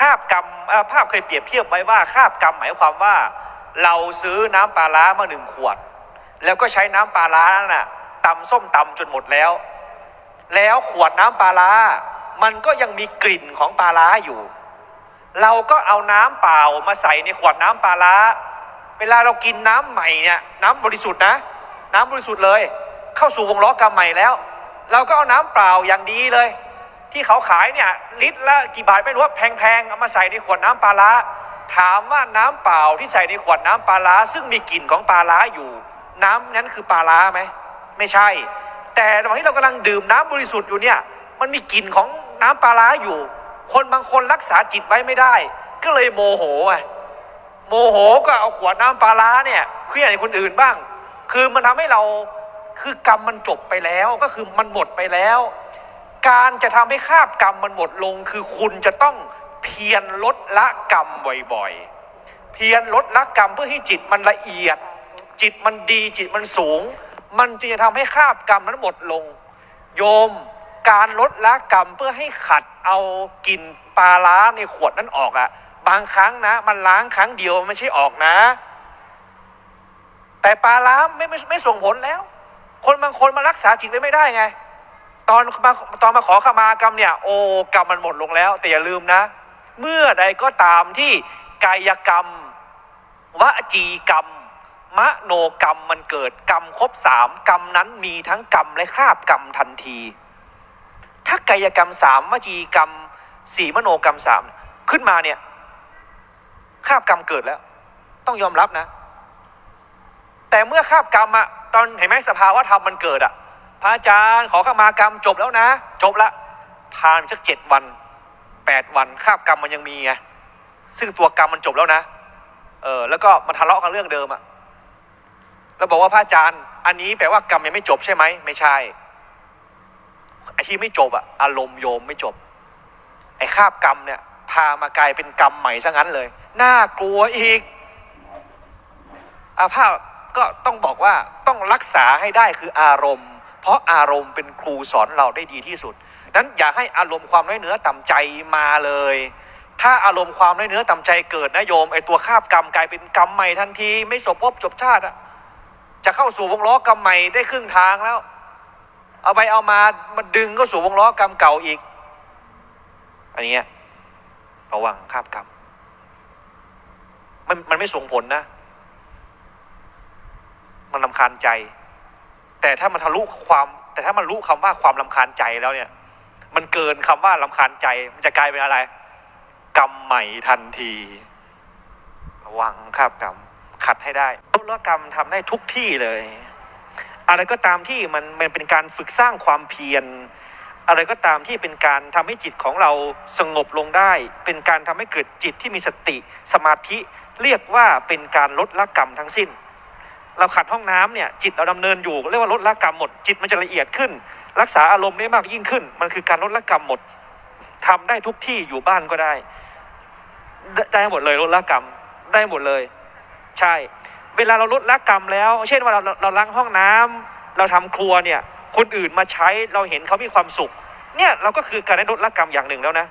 คาบกรรมภาพเคยเปรียบเทียบไว้ว่าคาบกรรมหมายความว่า เราซื้อน้ำปลาร้ามาหนึ่งขวด แล้วก็ใช้น้ำปลาร้าน่ะตำส้มตำจนหมดแล้ว แล้วขวดน้ำปลาร้ามันก็ยังมีกลิ่นของปลาร้าอยู่ เราก็เอาน้ำเปล่ามาใส่ในขวดน้ำปลาร้า เวลาเรากินน้ำใหม่เนี่ยน้ำบริสุทธิ์นะ น้ำบริสุทธิ์เลย เข้าสู่วงล้อกรรมใหม่แล้ว เราก็เอาน้ำเปล่าอย่างดีเลย ที่เขาขายเนี่ยลิตรละกี่บาทไม่รู้ว่าแพงๆเอามาใส่ในขวดน้ำปลาร้าถามว่าน้ำเปล่าที่ใส่ในขวดน้ำปลาร้าซึ่งมีกลิ่นของปลาร้าอยู่ น้ำนั้นคือปลาร้าไหมไม่ใช่ แต่ระหว่างที่เรากำลังดื่มน้ำบริสุทธิ์อยู่เนี่ยมันมีกลิ่นของน้ำปลาร้าอยู่ คนบางคนรักษาจิตไว้ไม่ได้ ก็เลยโมโหไงโมโหก็เอาขวดน้ำปลาร้าเนี่ยเคลื่อนให้คนอื่นบ้าง คือมันทำให้เราคือกรรมมันจบไปแล้วก็คือมันหมดไปแล้ว การจะทำให้คาบกรรมมันหมดลง คือคุณจะต้องเพียรลดละกรรมบ่อยๆ เพียรลดละกรรมเพื่อให้จิตมันละเอียด จิตมันดีจิตมันสูง มันจึงจะทำให้คาบกรรมนั้นหมดลง โยมการลดละกรรมเพื่อให้ขัดเอากลิ่นปลาร้าในขวดนั้นออกอะบางครั้งนะ มันล้างครั้งเดียวมันไม่ใช่ออกนะ แต่ปลาร้าไม่ไม่ไม่ส่งผลแล้ว คนบางคนมารักษาจิตไว้ไม่ได้ไง ตอนมาตอนมาขอขมากรรมเนี่ย โอ้กรรมมันหมดลงแล้ว แต่อย่าลืมนะ เมื่อใดก็ตามที่กายกรรมวจีกรรม มโนกรรมมันเกิดกรรมครบสามกรรมนั้นมีทั้งกรรมและคราบกรรมทันที ถ้ากายกรรมสามวจีกรรมสี่มโนกรรมสามขึ้นมาเนี่ยคาบกรรมเกิดแล้ว ต้องยอมรับนะ แต่เมื่อคาบกรรมอะตอนเห็นไหมสภาวะธรรมมันเกิดอะ พระอาจารย์ขอขมากรรมจบแล้วนะ จบละผ่านสักเจ็ดวันแปดวันคาบกรรมมันยังมีไงซึ่งตัวกรรมมันจบแล้วนะ เออแล้วก็มาทะเลาะกันเรื่องเดิมอะแล้วบอกว่าพระอาจารย์ อันนี้แปลว่ากรรมยังไม่จบใช่ไหมไม่ใช่ไอ้ที่ไม่จบอะอารมณ์โยมไม่จบ ไอ้คาบกรรมเนี่ย พามากลายเป็นกรรมใหม่ซะงั้นเลยน่ากลัวอีกอาภาพก็ต้องบอกว่าต้องรักษาให้ได้คืออารมณ์ เพราะอารมณ์เป็นครูสอนเราได้ดีที่สุด นั้นอย่าให้อารมณ์ความน้อยเนื้อต่ำใจมาเลย ถ้าอารมณ์ความน้อยเนื้อต่ำใจเกิดนะโยมไอตัวคาบกรรมกลายเป็นกรรมใหม่ทันทีไม่จบภพจบชาติอะจะเข้าสู่วงล้อกรรมใหม่ได้ครึ่งทางแล้ว เอาไปเอามามาดึงก็สู่วงล้อกรรมเก่าอีก อันนี้ระวังคาบกรรมมันมันไม่ส่งผลนะ มันลำคาญใจ แต่ถ้ามันทะลุความ แต่ถ้ามันรู้คำว่าความลำคาญใจแล้วเนี่ย มันเกินคำว่าลำคาญใจ มันจะกลายเป็นอะไร กรรมใหม่ทันที ระวังคาบกรรมขัดให้ได้ลดละกรรมทำได้ทุกที่เลย อะไรก็ตามที่มันมันเป็นการฝึกสร้างความเพียร อะไรก็ตามที่เป็นการทำให้จิตของเราสงบลงได้ เป็นการทำให้เกิดจิตที่มีสติ สมาธิเรียกว่าเป็นการลดละกรรมทั้งสิ้น เราขัดห้องน้ำเนี่ยจิตเราดำเนินอยู่เรียกว่าลดละกรรมหมดจิตมันจะละเอียดขึ้น รักษาอารมณ์ได้มากยิ่งขึ้น มันคือการลดละกรรมหมดทำได้ทุกที่อยู่บ้านก็ได้ ได้หมดเลยลดละกรรมได้หมดเลย ใช่ เวลาเราลดละกรรมแล้ว เช่นว่าเราเราล้างห้องน้ำเราทำครัวเนี่ยคนอื่นมาใช้เราเห็นเขามีความสุข เนี่ยเราก็คือการได้ลดละกรรมอย่างหนึ่งแล้วนะ